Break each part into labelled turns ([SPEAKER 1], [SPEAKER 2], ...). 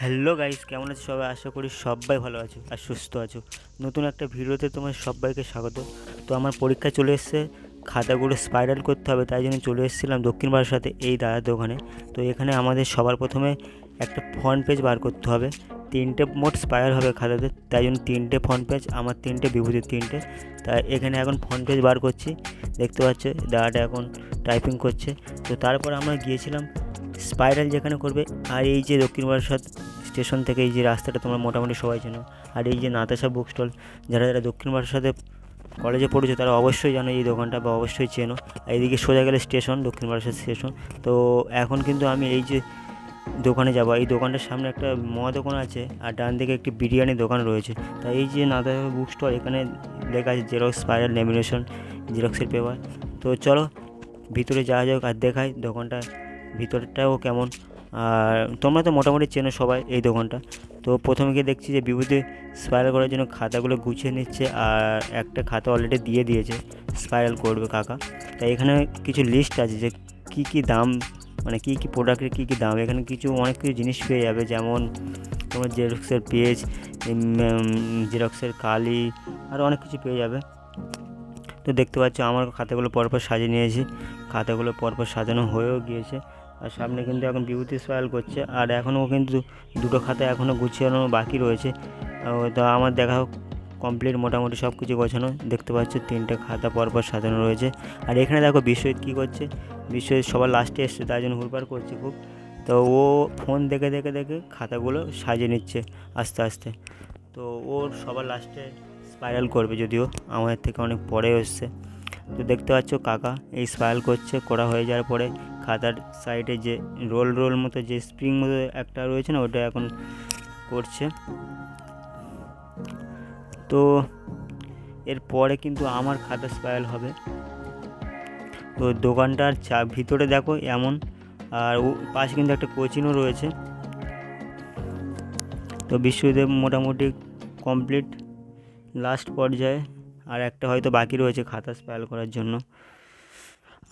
[SPEAKER 1] Hello guys কেমন আছো সবাই? আশা করি সবাই ভালো আছো আর সুস্থ আছো। নতুন একটা ভিডিওতে তোমার সবাইকে স্বাগত। তো আমার পরীক্ষা চলে এসছে, খাতাগুলো স্পাইরাল করতে হবে, তাই জন্য চলে এসেছিলাম দক্ষিণ ভারতের সাথে এই দাদার দোকানে। তো এখানে আমাদের সবার প্রথমে একটা ফ্রন্ট পেজ বার করতে হবে। তিনটে মোট স্পাইরাল হবে খাতাতে, তাই জন্য তিনটে ফ্রন্ট পেজ আমার তিনটে, বিভূতির তিনটে। তাই এখানে এখন ফ্রন্ট পেজ বার করছি। দেখতে পাচ্ছ, দাদাটা এখন টাইপিং করছে। তো তারপর আমরা গিয়েছিলাম স্পাইরাল যেখানে করবে, আর এই যে দক্ষিণ বারাসাত স্টেশন থেকে এই যে রাস্তাটা তোমরা মোটামুটি সবাই চেনো আর এই যে নাতাশা বুক স্টল যারা যারা দক্ষিণ বারাসাতে কলেজে পড়েছো, তারা অবশ্যই জানো এই দোকানটা বা অবশ্যই চেনো। এইদিকে সোজা গেলে স্টেশন দক্ষিণ বারাসাত স্টেশন তো এখন কিন্তু আমি এই যে দোকানে যাব, এই দোকানটার সামনে একটা মহা দোকান আছে, আর ডান দিকে একটি বিরিয়ানির দোকান রয়েছে। তাই এই যে নাতাশা বুক স্টল এখানে লেখা আছে জেরক্স স্পাইরাল ল্যামিনেশন জেরক্সের পেপার তো চলো, ভিতরে যাওয়া যাক আর দেখাই দোকানটা ভিতরটাও কেমন? আর তোমরা তো মোটামুটি চেনো সবাই এই দোকানটা। তো প্রথমে গিয়ে দেখছি যে বিভূতি স্পাইরাল করার জন্য খাতাগুলো গুছিয়ে নিচ্ছে আর একটা খাতা অলরেডি দিয়ে দিয়েছে স্পাইরাল করবে কাকা। তাই এখানে কিছু লিস্ট আছে যে কি কি দাম মানে কী কী প্রোডাক্টের কী কী দাম। এখানে কিছু, অনেক কিছু জিনিস পেয়ে যাবে যেমন তোমার জেরক্সের পেজ জেরক্সের কালি, আর অনেক কিছু পেয়ে যাবে। তো দেখতে পাচ্ছ আমার খাতাগুলো পরপর সাজিয়ে নিয়েছি। খাতাগুলো পরপর সাজানো হয়েও গিয়েছে। আর সামনে কিন্তু এখন বিভূতি স্পাইরাল করছে। আর এখনও কিন্তু দুটো খাতা এখনও গুছিয়ানো বাকি রয়েছে। তো আমার দেখা কমপ্লিট মোটামুটি সব কিছু গোছানো। দেখতে পাচ্ছ, তিনটে খাতা পরপর সাজানো রয়েছে। আর এখানে দেখো বিশ্বজিৎ কী করছে। বিশ্বজিৎ সবার লাস্টে এসছে তাই জন্য হুড়পাড় করছে খুব। তো ও ফোন দেখে দেখে দেখে খাতাগুলো সাজিয়ে নিচ্ছে আস্তে আস্তে। তো ওর সবার লাস্টে স্পাইরাল করবে যদিও, আমাদের থেকে অনেক পরে এসছে। তো দেখতে পাচ্ছ কাকা, এই স্পাইরাল করছে, করা হয়ে যাওয়ার পরে খাতার সাইডে যে রোল রোল মতো যে স্প্রিং মতো একটা রয়েছে না, ওটা এখন করছে। তো এরপরে কিন্তু আমার খাতা স্পাইরাল হবে। তো দোকানটার চা, ভিতরে দেখো এমন, আর পাশে কিন্তু একটা কোচিংও রয়েছে। তো বিশ্বদেব মোটামুটি কমপ্লিট লাস্ট পর্যায়ে, আর একটা হয়তো বাকি রয়েছে খাতা স্পাইরাল করার জন্য।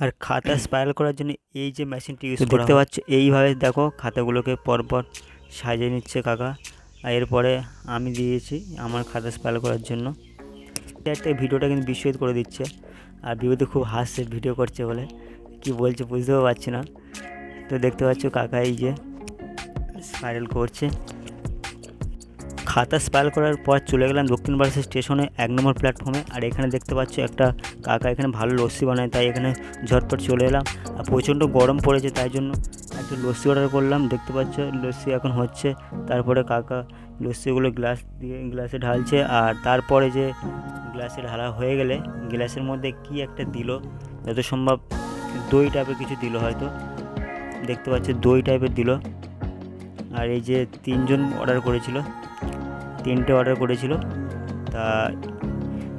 [SPEAKER 1] আর খাতা স্পাইরাল করার জন্য এই যে মেশিনটি ইউজ দেখতে পাচ্ছ এইভাবে দেখো খাতাগুলোকে পরপর সাজিয়ে নিচ্ছে কাকা। আর এরপরে আমি দিয়েছি আমার খাতা স্পাইরাল করার জন্য। একটা ভিডিওটা কিন্তু বিস্মিত করে দিচ্ছে। আর বিভূতি খুব হাসছে ভিডিও করছে বলে। কি বলছে বুঝতেও পারছি না। তো দেখতে পাচ্ছ কাকা এই যে স্পাইরাল করছে। খাতা স্পাইল করার পর চলে গেলাম দক্ষিণ ভারত স্টেশনে এক নম্বর প্ল্যাটফর্মে। আর এখানে দেখতে পাচ্ছ একটা কাকা এখানে ভালো লস্যি বানায়, তাই এখানে ঝটপট চলে এলাম। আর প্রচণ্ড গরম পড়েছে, তাই জন্য একটা লস্যি অর্ডার করলাম। দেখতে পাচ্ছ, লস্যি এখন হচ্ছে। তারপরে কাকা লস্যিগুলো গ্লাস দিয়ে, গ্লাসে ঢালছে। আর তারপরে যে গ্লাসে ঢালা হয়ে গেলে গ্লাসের মধ্যে কি একটা দিল, যত সম্ভব দই টাইপের কিছু দিল হয়তো। দেখতে পাচ্ছ, দই টাইপের দিল। আর এই যে তিনজন অর্ডার করেছিল। তিনটে অর্ডার করেছিল। তা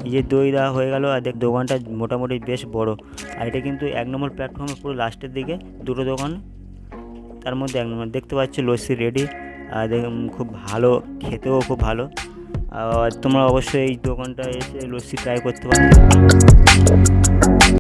[SPEAKER 1] এই যে দই দেওয়া হয়ে গেল আর দেখ, দোকানটা মোটামুটি বেশ বড়। আর এটা কিন্তু এক নম্বর প্ল্যাটফর্মে পুরো লাস্টের দিকে দুটো দোকান। তার মধ্যে এক নম্বর, দেখতে পাচ্ছ লস্যি রেডি আর খুব ভালো, খেতেও খুব ভালো। আর তোমরা অবশ্যই এই দোকানটা এসে লস্যি ট্রাই করতে পারো।